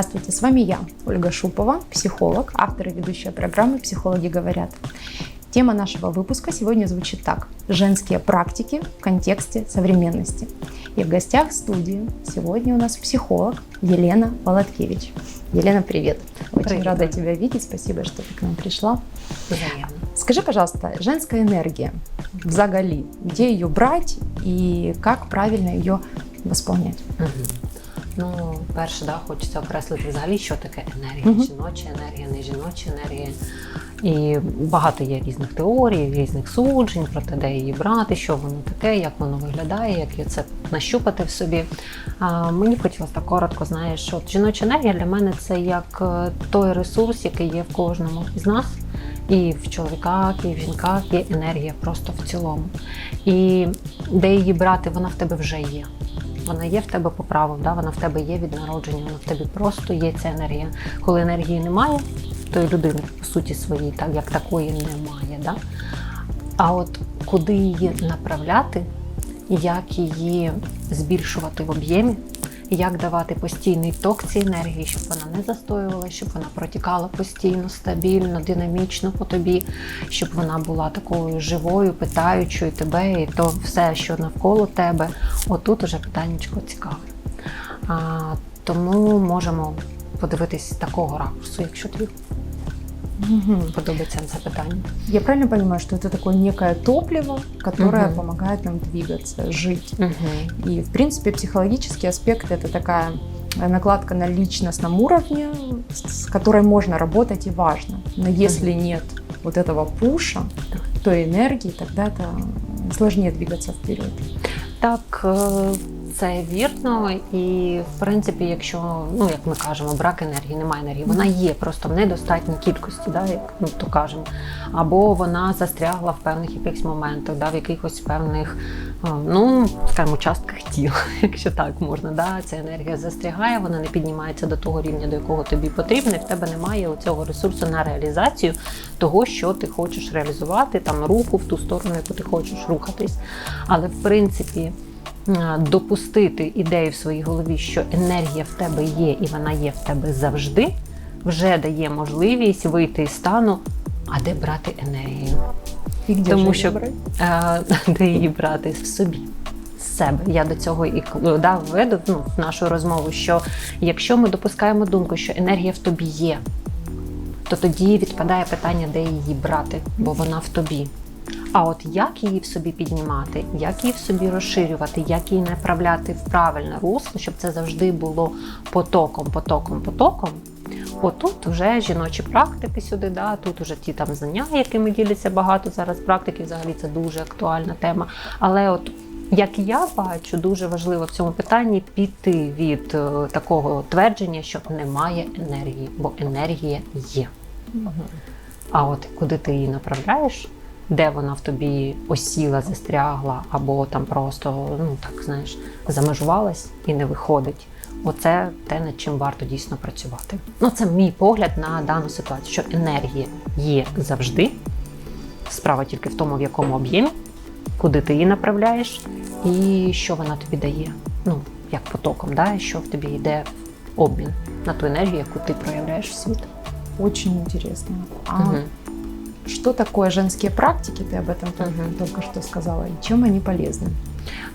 Здравствуйте, с вами я, Ольга Шупова, психолог, автор и ведущая программы «Психологи говорят». Тема нашего выпуска сегодня звучит так. Женские практики в контексте современности. И в гостях студии сегодня у нас психолог Елена Володкевич. Елена, привет. Очень Привет. рада тебя видеть. Спасибо, что ты к нам пришла. Взаємно. Скажи, пожалуйста, женская энергия взагалі, где ее брать и как правильно ее восполнять? Ну, перше, да, хочеться окреслити взагалі, що таке енергія, Мгм. жіноча енергія, не жіноча енергія. І багато є різних теорій, різних суджень про те, де її брати, що воно таке, як воно виглядає, як її це нащупати в собі. А, мені хотілося так коротко, знаєш, що от жіноча енергія для мене це як е, той ресурс, який є в кожному із нас. І в чоловіках, і в жінках є енергія просто в цілому. І де її брати, вона в тебе вже є. Вона є в тебе по праву, да? вона в тебе є від народження, вона в тебе просто є ця енергія. Коли енергії немає, то і людини по суті своїй, так як такої немає. Да? А от куди її направляти, як її збільшувати в об'ємі, як давати постійний ток цій енергії, щоб вона не застоювала, щоб вона протікала постійно, стабільно, динамічно по тобі, щоб вона була такою живою, питаючою тебе, і то все, що навколо тебе. Отут уже питаннячко цікаве. А, тому можемо подивитись такого ракурсу, якщо тобі подобається це питання. Я правильно понимаю, что это такое некое топливо, которое Мгм. помогает нам двигаться, жить? Угу. И, в принципе, психологический аспект – это такая э, накладка на личностном уровне, с которой можно работать и важно. Но если нет вот этого пуша, то энергии, тогда это сложнее двигаться вперед. Так, е, це вірно, і в принципі, якщо ну як ми кажемо, брак енергії, немає енергії, вона є просто в недостатній кількості, да, як ну то кажемо, або вона застрягла в певних якихось моментах, да, в якихось певних, е, ну скажімо, частках тіла, якщо так можна. Да, ця енергія застрягає, вона не піднімається до того рівня, до якого тобі потрібно, і в тебе немає цього ресурсу на реалізацію того, що ти хочеш реалізувати, там руху в ту сторону, яку ти хочеш рухатись. Але в принципі. А, Допустити ідею в своїй голові, що енергія в тебе є і вона є в тебе завжди, вже дає можливість вийти із стану, а де брати енергію? И где Тому що брать? е, де її брати в собі. Себе я до цього і к- да, веду ну, в нашу розмову. Що якщо ми допускаємо думку, що енергія в тобі є, то тоді відпадає питання, де її брати, бо вона в тобі. А от як її в собі піднімати, як її в собі розширювати, як її направляти в правильне русло, щоб це завжди було потоком, потоком, потоком. Отут вже жіночі практики сюди, да, тут вже ті там знання, якими діляться багато зараз практиків, взагалі це дуже актуальна тема. Але от як я бачу, дуже важливо в цьому питанні піти від е, такого твердження, що немає енергії, бо енергія є. А от куди ти її направляєш, де вона в тобі осіла, застрягла, або там просто ну так знаєш, замежувалась і не виходить. Оце те, над чим варто дійсно працювати. Ну, це мій погляд на дану ситуацію, що енергія є завжди. Справа тільки в тому, в якому об'ємі, куди ти її направляєш, і що вона тобі дає. Ну, як потоком, да? і що в тобі йде обмін на ту енергію, яку ти проявляєш в світ. Очень интересно. А Мгм что такое женские практики? Ты об этом только- Мгм. только что сказала. И чем они полезны?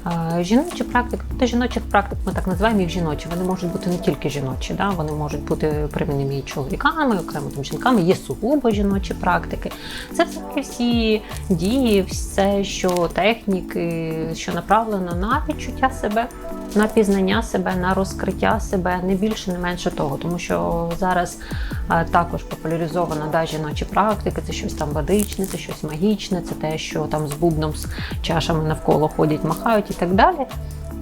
Е, Жіночі практики, та жіночих практик ми так називаємо їх жіночі. Вони можуть бути не тільки жіночі, да? вони можуть бути примінені і чоловіками, окремо там жінками. Є сугубо жіночі практики. Це все всі дії, все, що техніки, що направлено на відчуття себе, на пізнання себе, на розкриття себе, не більше, не менше того. Тому що зараз е, також популяризовано да, жіночі практики, це щось там ведичне, це щось магічне, це те, що там з бубном, з чашами навколо ходять, махають і так далі.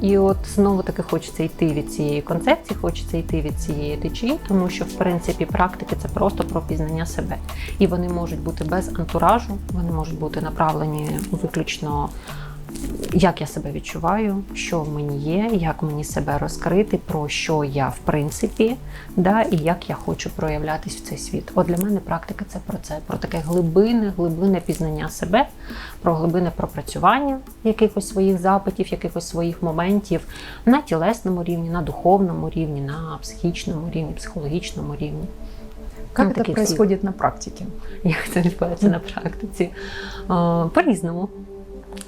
І от знову таки хочеться йти від цієї концепції, хочеться йти від цієї течії, тому що в принципі практики це просто про пізнання себе. І вони можуть бути без антуражу, вони можуть бути направлені виключно як я себе відчуваю, що в мені є, як мені себе розкрити, про що я в принципі, да, і як я хочу проявлятись в цей світ. От для мене практика це про це, про таке глибинне, глибинне пізнання себе, про глибинне пропрацювання якихось своїх запитів, якихось своїх моментів на тілесному рівні, на духовному рівні, на психічному рівні, психологічному рівні. Как Ну, это на практике? Як це відбувається на практиці? Е, По-різному.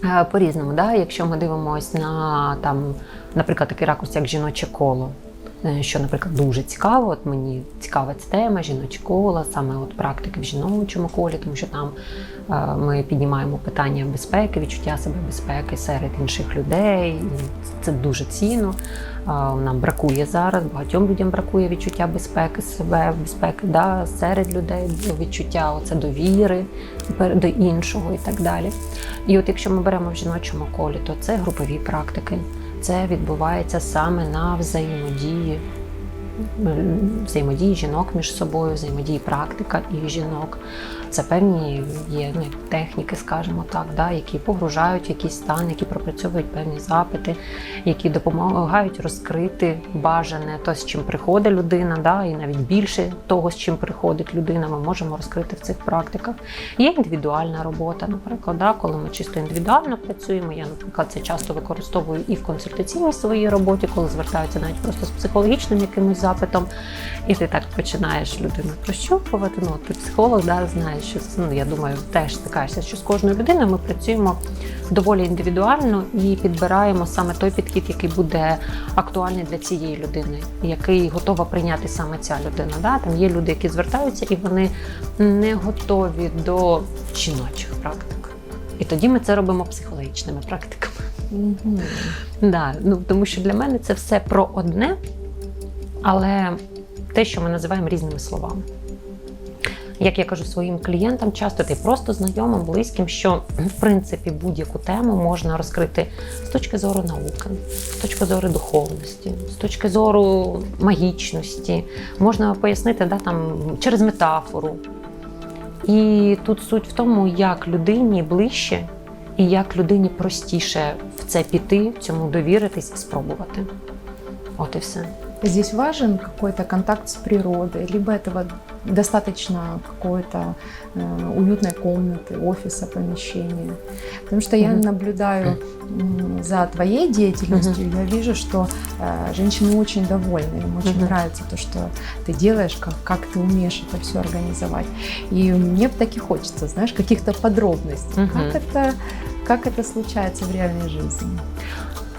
Е, По-різному, да? якщо ми дивимося на там, наприклад, такий ракурс, як жіноче коло. е, Що, наприклад, дуже цікаво, от мені цікава ця тема, жіноче коло, саме от практики в жіночому колі, тому що там ми піднімаємо питання безпеки, відчуття себе безпеки серед інших людей. Це дуже цінно. Нам бракує зараз, багатьом людям бракує відчуття безпеки себе, безпеки да, серед людей, відчуття оце довіри до іншого і так далі. І от якщо ми беремо в жіночому колі, то це групові практики. Це відбувається саме на взаємодії, взаємодії жінок між собою, взаємодії практика і жінок. Це певні є ну, техніки, скажімо так, да, які погружають в якийсь стан, які пропрацьовують певні запити, які допомагають розкрити бажане то, з чим приходить людина, да, і навіть більше того, з чим приходить людина, ми можемо розкрити в цих практиках. Є індивідуальна робота, наприклад, да, коли ми чисто індивідуально працюємо. Я, наприклад, це часто використовую і в консультаційній своїй роботі, коли звертаються навіть просто з психологічним якимось запитом, і ти так починаєш людину прощупувати. Ну, ти психолог, да, знаєш, що ну, я думаю, теж стикаєшся, що з кожною людиною ми працюємо доволі індивідуально і підбираємо саме той підхід, який буде актуальний для цієї людини, який готова прийняти саме ця людина. Да? Там є люди, які звертаються, і вони не готові до жіночих практик. І тоді ми це робимо психологічними практиками. Мгм. Да, ну, тому що для мене це все про одне, але те, що ми називаємо різними словами. Як я кажу своїм клієнтам, часто ти просто знайомим, близьким, що в принципі будь-яку тему можна розкрити з точки зору науки, з точки зору духовності, з точки зору магічності, можна пояснити да, там, через метафору. І тут суть в тому, як людині ближче і як людині простіше в це піти, цьому довіритись і спробувати. От і все. Здесь важен какой-то контакт с природой, либо этого достаточно какой-то э, уютной комнаты, офиса, помещения. Потому что я Мгм. наблюдаю м, за твоей деятельностью, я вижу, что э, женщины очень довольны, им очень Мгм. нравится то, что ты делаешь, как, как ты умеешь это все организовать. И мне бы так и хочется, знаешь, каких-то подробностей. Мгм. Как это как это случается в реальной жизни?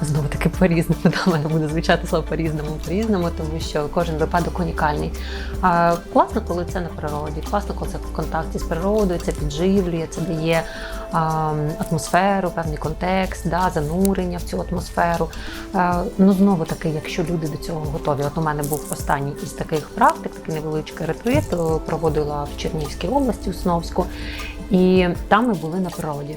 Знову таки по-різному, да, в мене буде звучати слово по-різному, по-різному, тому що кожен випадок унікальний. А, класно, коли це на природі, класно, коли це в контакті з природою, це підживлює, це дає а, атмосферу, певний контекст, да, занурення в цю атмосферу. А, ну, знову таки, якщо люди до цього готові. От у мене був останній із таких практик, такий невеличкий ретрит, проводила в Чернігівській області, у Сновську, і там ми були на природі.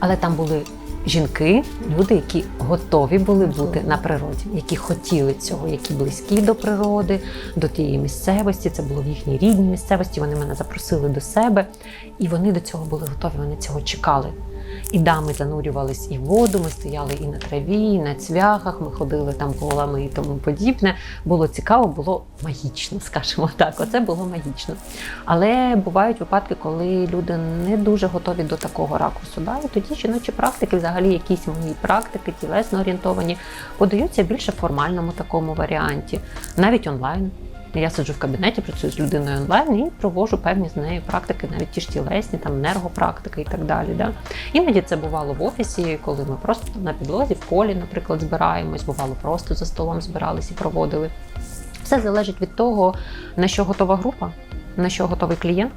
Але там були жінки, люди, які готові були бути на природі, які хотіли цього, які близькі до природи, до тієї місцевості. Це було в їхній рідній місцевості. Вони мене запросили до себе, і вони до цього були готові. Вони цього чекали. І да, ми занурювались і в воду, ми стояли і на траві, і на цвяхах, ми ходили там колами і тому подібне. Було цікаво, було магічно, скажімо так. Оце було магічно. Але бувають випадки, коли люди не дуже готові до такого ракурсу. Да? І тоді жіночі практики, взагалі якісь мої практики, тілесно орієнтовані, подаються більше в формальному такому варіанті, навіть онлайн. Я сиджу в кабінеті, працюю з людиною онлайн і проводжу певні з нею практики, навіть ті ж тілесні, там енергопрактики і так далі. Да? Іноді це бувало в офісі, коли ми просто на підлозі, в колі, наприклад, збираємось, бувало, просто за столом збирались і проводили. Все залежить від того, на що готова група, на що готовий клієнт,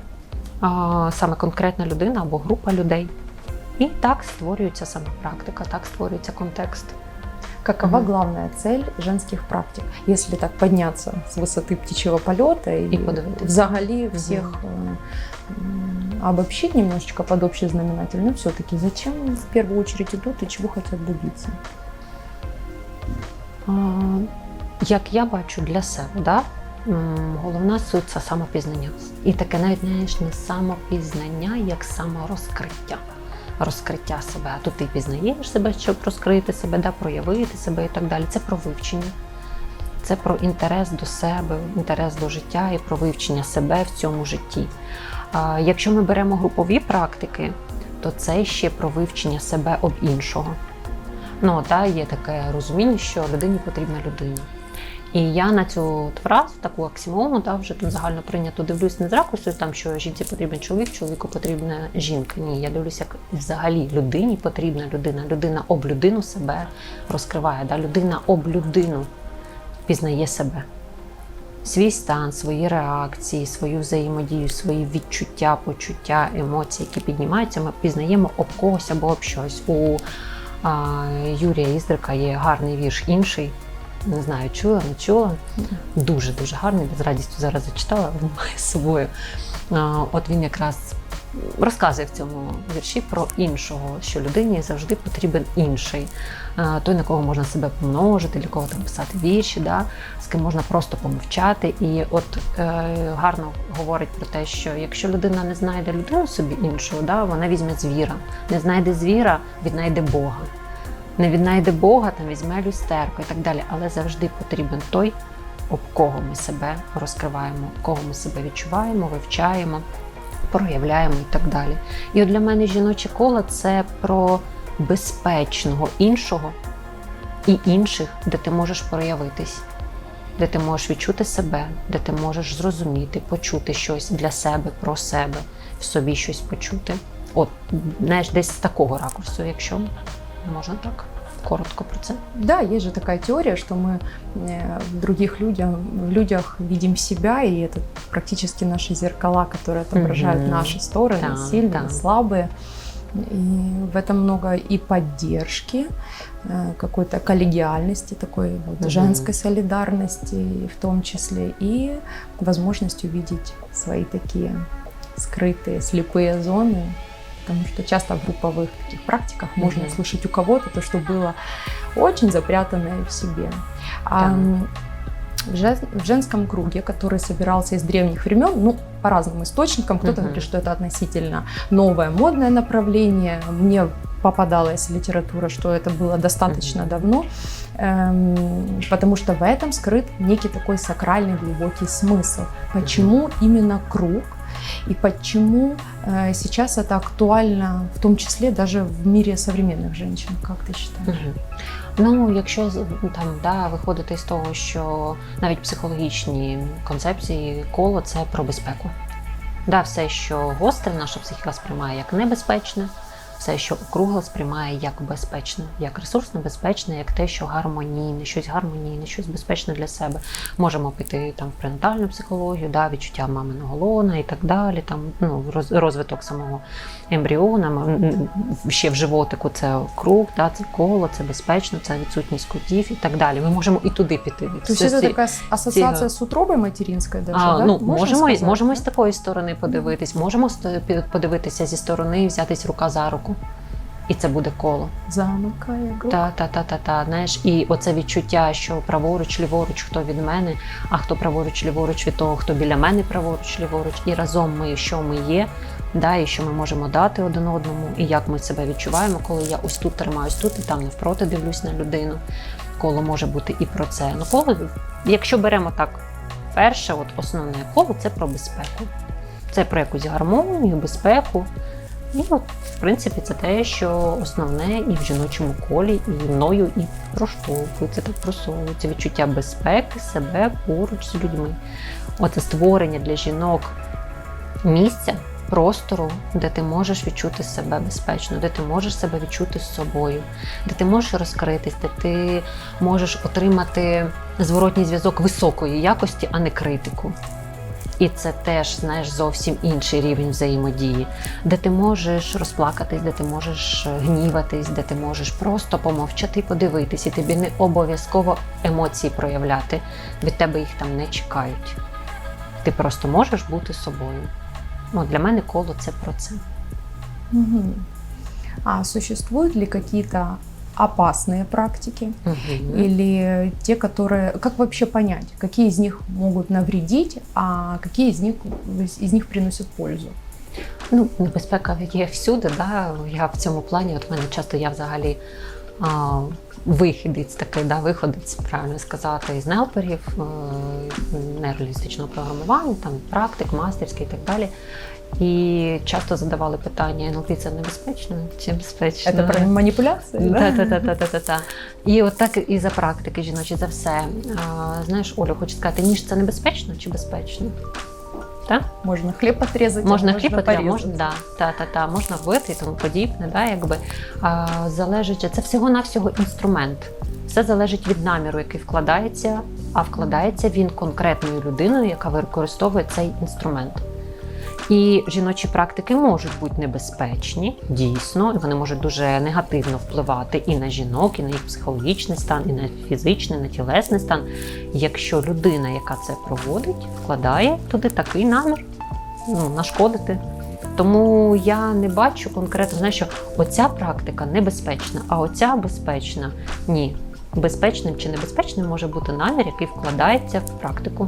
саме конкретна людина або група людей. І так створюється сама практика, так створюється контекст. Какова Мгм. главная цель женских практик? Если так подняться с высоты птичьего полета и, И подивитися. взагалі всех э, м, обобщить немножечко под общий знаменатель, но все-таки зачем в первую очередь идут и чего хотят добиться? А, Як я бачу для себе, да? м, головна суть це самопізнання. І таке навіть знаєш, не самопізнання, як саморозкриття. розкриття себе. А тут ти пізнаєш себе, щоб розкрити себе, да, проявити себе і так далі. Це про вивчення. Це про інтерес до себе, інтерес до життя і про вивчення себе в цьому житті. А якщо ми беремо групові практики, то це ще про вивчення себе об іншого. Ну, та, є таке розуміння, що людині потрібна людина. І я на цю фразу, таку аксіому, та, вже там загально прийнято дивлюсь не з ракурсу, там, що жінці потрібен чоловік, чоловіку потрібна жінка. Ні, я дивлюся, як взагалі людині потрібна людина. Людина об людину себе розкриває. Да? Людина об людину пізнає себе. Свій стан, свої реакції, свою взаємодію, свої відчуття, почуття, емоції, які піднімаються, ми пізнаємо об когось або об щось. У а, Юрія Іздрика є гарний вірш інший. Не знаю, чула, не чула. Дуже дуже гарний. З радістю зараз зачитала, має з собою. От він якраз розказує в цьому вірші про іншого, що людині завжди потрібен інший. Той, на кого можна себе помножити, для кого там писати вірші, да? з ким можна просто помовчати. І от е, гарно говорить про те, що якщо людина не знайде людину собі іншого, да, вона візьме звіра. Не знайде звіра, віднайде Бога. Не віднайде Бога, там візьме люстерку і так далі. Але завжди потрібен той, об кого ми себе розкриваємо, кого ми себе відчуваємо, вивчаємо, проявляємо і так далі. І от для мене жіноче коло це про безпечного іншого і інших, де ти можеш проявитись, де ти можеш відчути себе, де ти можеш зрозуміти, почути щось для себе, про себе, в собі щось почути. От, знаєш, десь з такого ракурсу, якщо можна так коротко про це. Да, есть же такая теория, что мы э, в других людях, в людях видим себя, и это практически наши зеркала, которые отображают Мгм. наши стороны, Да, сильные, да. слабые. И в этом много и поддержки, э, какой-то коллегиальности, такой вот Мгм. женской солидарности в том числе, и возможность увидеть свои такие скрытые, слепые зоны, потому что часто в групповых таких практиках можно Мгм. услышать у кого-то то, что было очень запрятанное в себе. А Да. м, в жен- в женском круге, который собирался из древних времен, ну, по разным источникам, кто-то Мгм. говорит, что это относительно новое модное направление. Мне попадалась литература, что это было достаточно Мгм. давно, эм, потому что в этом скрыт некий такой сакральный глубокий смысл. Почему именно круг? И почему э, сейчас это актуально, в том числе даже в мире современных женщин, как ты считаешь? Мгм. Ну, якщо з- там да, виходити з того, що навіть психологічні концепції коло це про безпеку. Да, все, що гостре, наша психіка сприймає як небезпечне, все, що округле, сприймає як безпечне, як ресурсно безпечне, як те, що гармонійне, щось гармонійне, щось безпечне для себе. Можемо піти там в пренатальну психологію, да, відчуття маминого лона і так далі. Там ну роз- розвиток самого ембріона, ще в животику це круг, да, це коло, це безпечно, це відсутність кутів і так далі. Ми можемо і туди піти. То есть Це всі- такая с- ассоциация с утробой даже, а, да? ну, можемо, можемо з такої сторони подивитись, можемо з подивитися зі сторони взятись рука за руку. І це буде коло. Замыкая группу. Та, та, та, та, та. Знаєш, і оце відчуття, що праворуч, ліворуч, хто від мене, а хто праворуч, ліворуч від того, хто біля мене праворуч, ліворуч, і разом ми, що ми є, да, і що ми можемо дати один одному, і як ми себе відчуваємо, коли я ось тут тримаюсь тут і там навпроти дивлюсь на людину. Коло може бути і про це. Ну, коло, якщо беремо так, перше, от основне коло це про безпеку. Це про якусь гармонію, безпеку. І от, в принципі, це те, що основне і в жіночому колі, і мною і проштовхується, так просовується відчуття безпеки себе поруч з людьми. Оце створення для жінок місця, простору, де ти можеш відчути себе безпечно, де ти можеш себе відчути з собою, де ти можеш розкритись, де ти можеш отримати зворотній зв'язок високої якості, а не критику. І це теж знаєш зовсім інший рівень взаємодії, де ти можеш розплакатись, де ти можеш е, гніватись, де ти можеш просто помовчати подивитись, і тобі не обов'язково емоції проявляти. Від тебе їх там не чекають. Ти просто можеш бути собою. Ну, для мене коло це про це. Мгм. А существуют ли какие-то опасные практики Мгм. или те, которые... Как вообще понять, какие из них могут навредить, а какие из них, из них приносят пользу? Ну, небезпека є всюди. Да? Я в цьому плані, от в мене часто я взагалі а, вихідець такий, да, виходець, правильно сказати, із нелперів, е, нейролістичного програмування, там практик, мастерський і так далі. І часто задавали питання: НЛП це небезпечно чи безпечно? Это про манипуляции, да? та та та та та та І от так і за практики жіночі, за все. А, знаєш, Олю, хочу сказати, ніж це небезпечно чи безпечно? Так? Можно хлеб отрезать, а Можна хліб, да, порезать. можна, да, та, та, та, можна вбити і тому подібне, да, якби. А, залежить, це всього-навсього інструмент. Все залежить від наміру, який вкладається, а вкладається він конкретною людиною, яка використовує цей інструмент. І жіночі практики можуть бути небезпечні, дійсно, і вони можуть дуже негативно впливати і на жінок, і на їх психологічний стан, і на фізичний, на тілесний стан, якщо людина, яка це проводить, вкладає туди такий намір ну, нашкодити. Тому я не бачу конкретно, знаєш, що оця практика небезпечна, а оця безпечна. Ні. Безпечним чи небезпечним може бути намір, який вкладається в практику.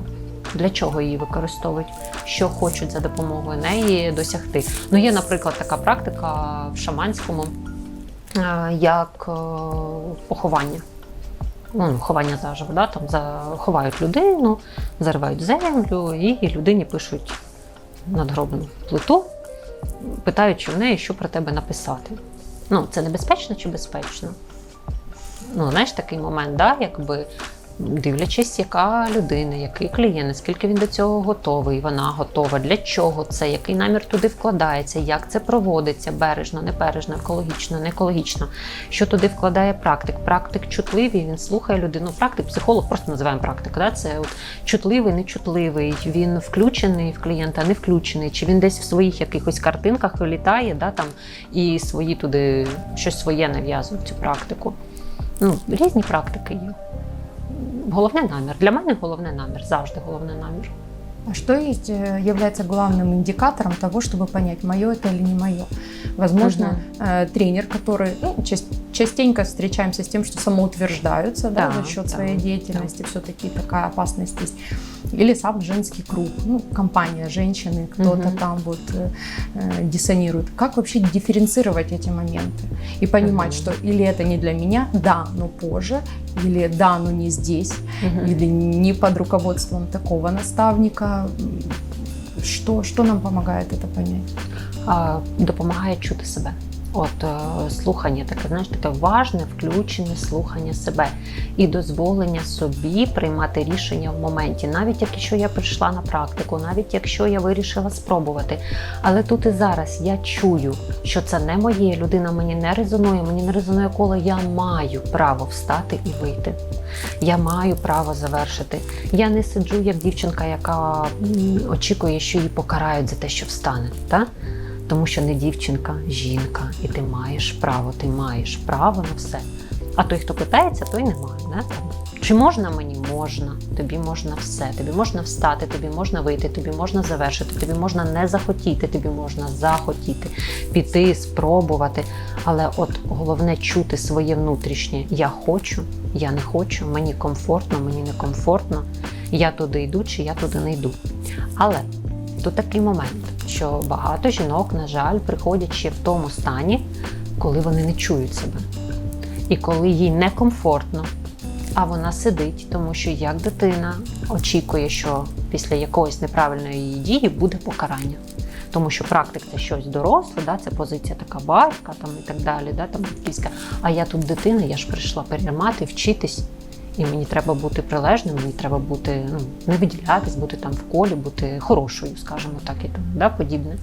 Для чого її використовують, що хочуть за допомогою неї досягти. Ну, є, наприклад, така практика в шаманському, е, як е, поховання. Ну, ховання заживо, да? там за- ховають людину, заривають землю, і людині пишуть надгробну плиту, питаючи в неї, що про тебе написати. Ну, це небезпечно чи безпечно? Ну, знаєш, такий момент, да, якби дивлячись, яка людина, який клієнт, наскільки він до цього готовий, вона готова, для чого це, який намір туди вкладається, як це проводиться, бережно, непережно, екологічно, не екологічно, що туди вкладає практик. Практик чутливий, він слухає людину. Практик, психолог, просто називаємо практик. Да? Це от чутливий, нечутливий, він включений в клієнта, не включений, чи він десь в своїх якихось картинках літає, да, там, і свої туди щось своє нав'язують цю практику. Ну, різні практики є Головне намір. Для мене головне намір, завжди головне намір. А что есть, э, является главным индикатором того, чтобы понять, мое это или не мое? Возможно, э, тренер, который ну, част- частенько встречаемся с тем, что самоутверждаются да, Да, за счет да, своей деятельности, все-таки такая опасность есть. Или сам женский круг, ну, компания женщины, кто-то Мгм. там вот э, э, диссонирует. Как вообще дифференцировать эти моменты и понимать, Мгм. что или это не для меня, да, но позже, или да, но не здесь, или не под руководством такого наставника. Что, что нам помогает это понять? а, допомагає чути себе. От е, слухання, таке, знаєш, таке важне, включене слухання себе і дозволення собі приймати рішення в моменті, навіть якщо я прийшла на практику, навіть якщо я вирішила спробувати. Але тут і зараз я чую, що це не моє, людина мені не резонує, мені не резонує коло, я маю право встати і вийти. Я маю право завершити. Я не сиджу як дівчинка, яка очікує, що її покарають за те, що встане. Та? Тому що не дівчинка, жінка, і ти маєш право, ти маєш право на все. А той, хто питається, той не має. Не? Чи можна мені? Можна. Тобі можна все. Тобі можна встати, тобі можна вийти, тобі можна завершити, тобі можна не захотіти, тобі можна захотіти, піти, спробувати. Але от головне чути своє внутрішнє я хочу, я не хочу, мені комфортно, мені не комфортно, я туди йду чи я туди не йду. Але тут такий момент, що багато жінок, на жаль, приходять ще в тому стані, коли вони не чують себе. І коли їй некомфортно, а вона сидить, тому що як дитина очікує, що після якоїсь неправильної її дії буде покарання. Тому що практик це щось доросле, да, це позиція така батька там, і так далі, да, там. А я тут дитина, я ж прийшла переймати, вчитись. І мені треба бути прилежним, мені треба бути, ну, не виділятись, бути там в колі, бути хорошою, скажімо так, і тому да, подібне.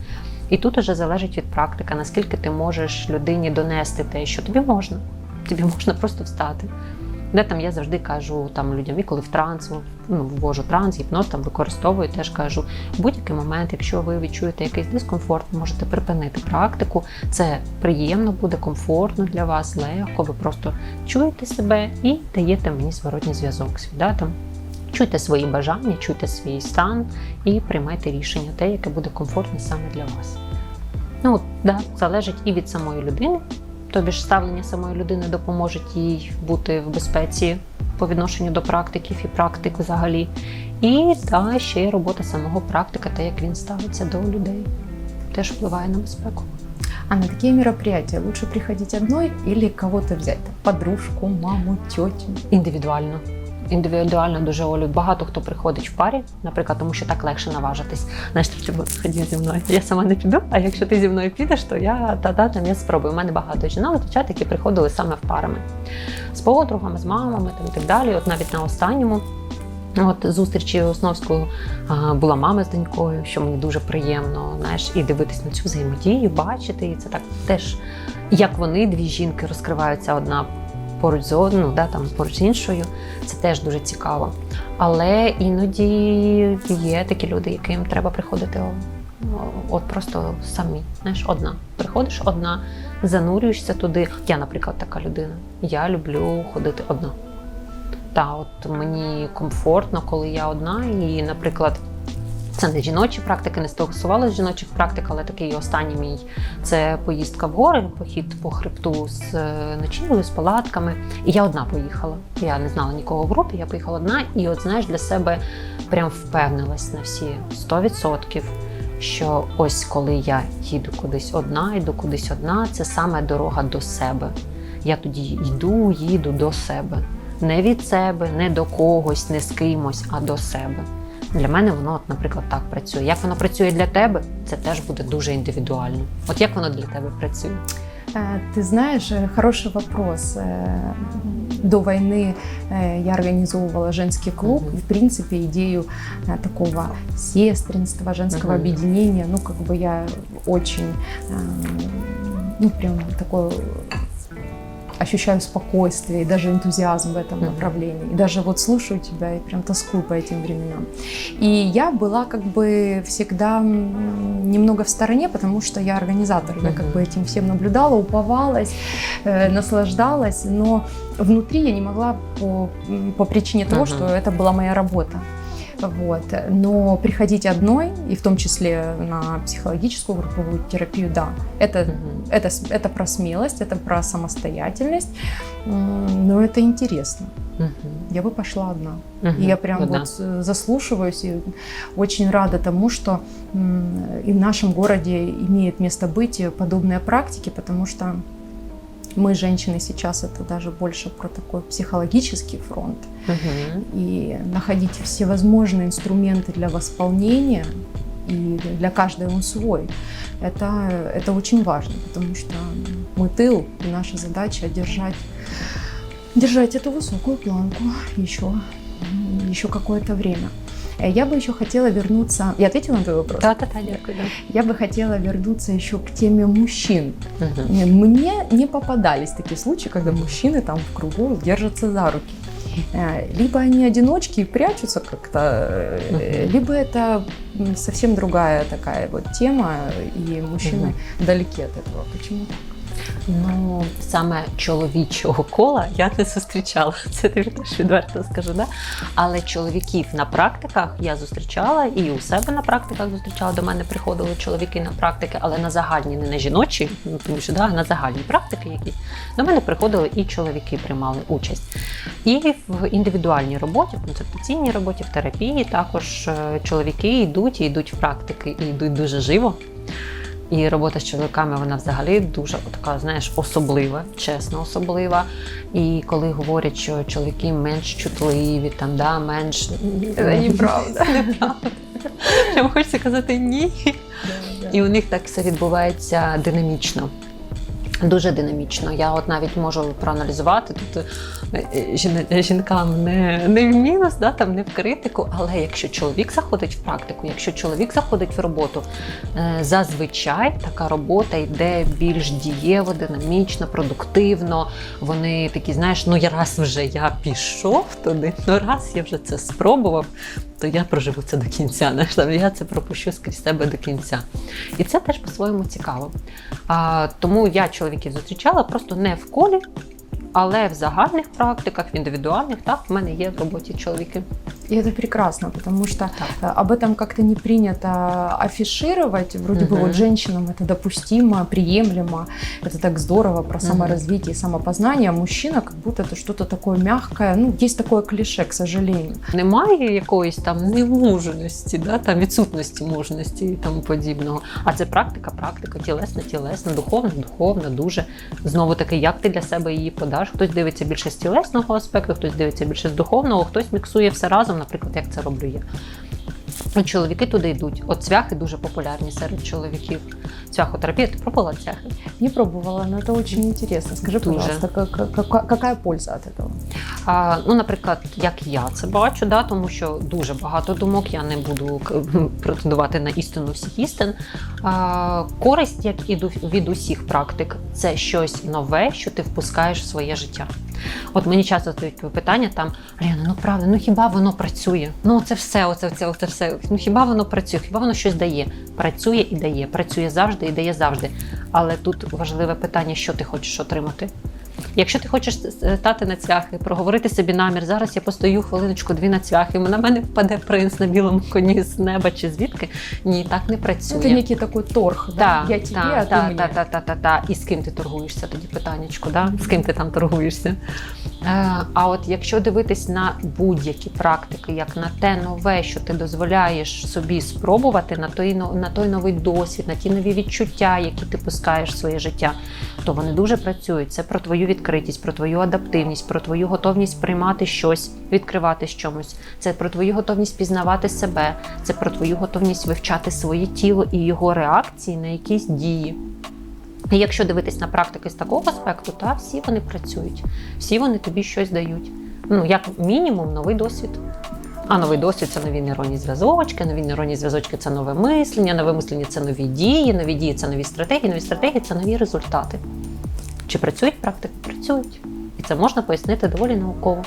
І тут уже залежить від практики, наскільки ти можеш людині донести те, що тобі можна. Тобі можна просто встати. Де там я завжди кажу там людям, і коли в транс, ну, ввожу транс, гіпноз там використовую, теж кажу, в будь-який момент, якщо ви відчуєте якийсь дискомфорт, можете припинити практику. Це приємно буде, комфортно для вас, легко. Ви просто чуєте себе і даєте мені зворотній зв'язок свій. Да. Чуйте свої бажання, чуйте свій стан і приймайте рішення, те, яке буде комфортне саме для вас. Ну, да, залежить і від самої людини, тобі ж ставлення самої людини допоможе їй бути в безпеці по відношенню до практиків і практик взагалі. І та ще й робота самого практика, те, як він ставиться до людей. теж впливає на безпеку. А на такие мероприятия лучше приходить одной или кого-то взять? Подружку, маму, тетю? Індивідуально. Індивідуально дуже Олю. Багато хто приходить в парі, наприклад, тому що так легше наважитись. Знаєш, ти типу, ході зі мною. Я сама не піду, а якщо ти зі мною підеш, то я та-та, там я спробую. У мене багато жінок, дівчат, які приходили саме в парами. З подругами, з мамами там, і так далі. От навіть на останньому. От зустрічі Основською а, була мама з донькою, що мені дуже приємно, знаєш, і дивитись на цю взаємодію, бачити. І це так теж, як вони, дві жінки, розкриваються одна поруч з одною, ну, да, там, поруч з іншою. Це теж дуже цікаво. Але іноді є такі люди, яким треба приходити от просто самі. Знаєш, одна. Приходиш одна, занурюєшся туди. Я, наприклад, така людина. Я люблю ходити одна. Та, от мені комфортно, коли я одна, і, наприклад. Це не жіночі практики, не стосувалося жіночих практик, але такий останній мій це поїздка в гори, похід по хребту з е, ночівлею, з палатками. І я одна поїхала. Я не знала нікого в групі, я поїхала одна, і от знаєш для себе прям впевнилась на всі 100%, що ось коли я їду кудись одна, йду кудись одна, це саме дорога до себе. Я тоді йду, їду до себе. Не від себе, не до когось, не з кимось, а до себе. Для мене воно, от, наприклад, так працює. Як воно працює для тебе, це теж буде дуже індивідуально. От як воно для тебе працює? Э, Ты знаешь, э, хороший вопрос. Э, До войны э, я организовывала женский клуб, Мгм. и, в принципе, идею э, такого сестринства, женского Мгм. объединения, ну, как бы я очень, эм, ну, прям такое ощущаю спокойствие и даже энтузиазм в этом Мгм. направлении. И даже вот слушаю тебя и прям тоскую по этим временам. И я была как бы всегда м, немного в стороне, потому что я организатор. Я как Мгм. бы этим всем наблюдала, уповалась, э, наслаждалась, но внутри я не могла по, м, по причине того, Мгм. что это была моя работа. Вот. Но приходить одной, и в том числе на психологическую групповую терапию, да, это, Мгм. это, это про смелость, это про самостоятельность, но это интересно. Мгм. Я бы пошла одна. Мгм. И я прям Одна. вот э, заслушиваюсь и очень рада тому, что и в нашем городе имеет место быть подобные практики, потому что мы, женщины, сейчас это даже больше про такой психологический фронт. Мгм. И находить всевозможные инструменты для восполнения, и для каждой он свой. Это, это очень важно, потому что мы тыл, и наша задача держать, держать эту высокую планку еще, еще какое-то время. Э, Я бы еще хотела вернуться... Я ответила на твой вопрос? Та-та-та, дякую. да. Я бы хотела вернуться еще к теме мужчин. Мгм. Мне не попадались такие случаи, когда мужчины там в кругу держатся за руки. Э, Либо они одиночки и прячутся как-то, Мгм. либо это совсем другая такая вот тема, и мужчины Мгм. далеки от этого. Почему так? Ну, саме чоловічого кола я не зустрічала. Це тобі теж відверто скажу, да? Але чоловіків на практиках я зустрічала і у себе на практиках зустрічала. До мене приходили чоловіки на практики, але на загальні, не на жіночі, ну тому що да, на загальні практики якісь. До мене приходили і чоловіки приймали участь. І в індивідуальній роботі, в консультаційній роботі, в терапії також е, чоловіки йдуть і йдуть в практики, і йдуть дуже живо. І робота з чоловіками вона взагалі дуже така, знаєш, особлива, чесно особлива. І коли говорять, що чоловіки менш чутливі, там да, менш неправда. неправда. Прямо хочеться казати ні. І у них так все відбувається динамічно. Дуже динамічно. Я от навіть можу проаналізувати тут е, е, жінкам не, не в мінус, да, там, не в критику, але якщо чоловік заходить в практику, якщо чоловік заходить в роботу, е, зазвичай така робота йде більш дієво, динамічно, продуктивно. Вони такі, знаєш, ну я раз вже я пішов туди, ну раз я вже це спробував, то я проживу це до кінця. Знаєш, там, я це пропущу скрізь себе до кінця. І це теж по-своєму цікаво. А, тому я чоловіків зустрічала просто не в колі, але в загальних практиках, в індивідуальних, так, в мене є в роботі чоловіки. И это прекрасно, потому что э, об этом как-то не принято афишировать. Вроде бы Мгм. вот женщинам это допустимо, приемлемо, это так здорово про Мгм. саморазвитие и самопознание, а мужчина как будто это что-то такое мягкое. Ну, есть такое клише, к сожалению. Немає якоїсь там немужності, да, там відсутності мужності і тому подібного. А це практика, практика, тілесна, тілесна, духовна, духовна, дуже. Знову таки, як ти для себе її подаш? Хтось дивиться більше з тілесного аспекту, хтось дивиться більше з духовного, хтось міксує все разом, наприклад, як це роблю я. От Чоловіки туди йдуть. От цвяхи дуже популярні серед чоловіків. Цвяхотерапія, ти пробувала цвяхи? Не пробовала, но это очень интересно. Скажи, Дуже. как- как- какая польза от этого? А, ну, наприклад, як я це бачу, да, тому що дуже багато думок, я не буду претендувати на істину всіх істин. А, користь, як і від усіх практик, це щось нове, що ти впускаєш в своє життя. От мені часто задають питання там: Аріана, ну правда, ну хіба воно працює? Ну це все, оце, оце, оце все. Ну хіба воно працює? Хіба воно щось дає? Працює і дає, працює завжди і дає завжди. Але тут важливе питання, що ти хочеш отримати. Якщо ти хочеш стати на цвяхи, проговорити собі намір, зараз я постою хвилиночку дві на цвяхи, на мене впаде принц на білому коні з неба чи звідки? Ні, так не працює. Это некий такой торг, да? Я тебе, а мне. так, так, так, так, так. І з ким ти торгуєшся тоді питаннячко, да? з ким ти там торгуєшся? Е, а от якщо дивитись на будь-які практики, як на те нове, що ти дозволяєш собі спробувати, на той, на той новий досвід, на ті нові відчуття, які ти пускаєш в своє життя, то вони дуже працюють. Це про твою відкритість, про твою адаптивність, про твою готовність приймати щось, відкриватись чомусь. Це про твою готовність пізнавати себе, це про твою готовність вивчати своє тіло і його реакції на якісь дії. І якщо дивитись на практики з такого аспекту, то всі вони працюють, всі вони тобі щось дають. Ну, як мінімум, новий досвід. А новий досвід це нові нейронні зв'язочки, нові нейронні зв'язочки це нове мислення, нове мислення це нові дії, нові дії це нові стратегії, нові стратегії це нові результати. Чи працюють практики? Працюють. І це можна пояснити доволі науково.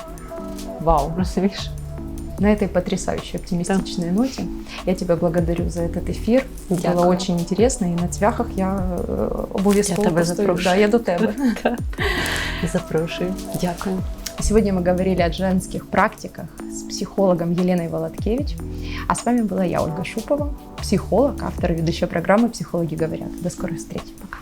Вау, розумієш? На этой потрясающей оптимистичной ноте я тебя благодарю за этот эфир. Было Дякую. очень интересно, и на цвяхах я э, обов'язково Я тебе постою. запрошую. Да, я до тебе. Запрошую. Дякую. Сегодня мы говорили о женских практиках с психологом Еленой Володкевич. А с вами была я, Ольга Шупова, психолог, автор и ведущая программы «Психологи говорят». До скорой встречи. Пока.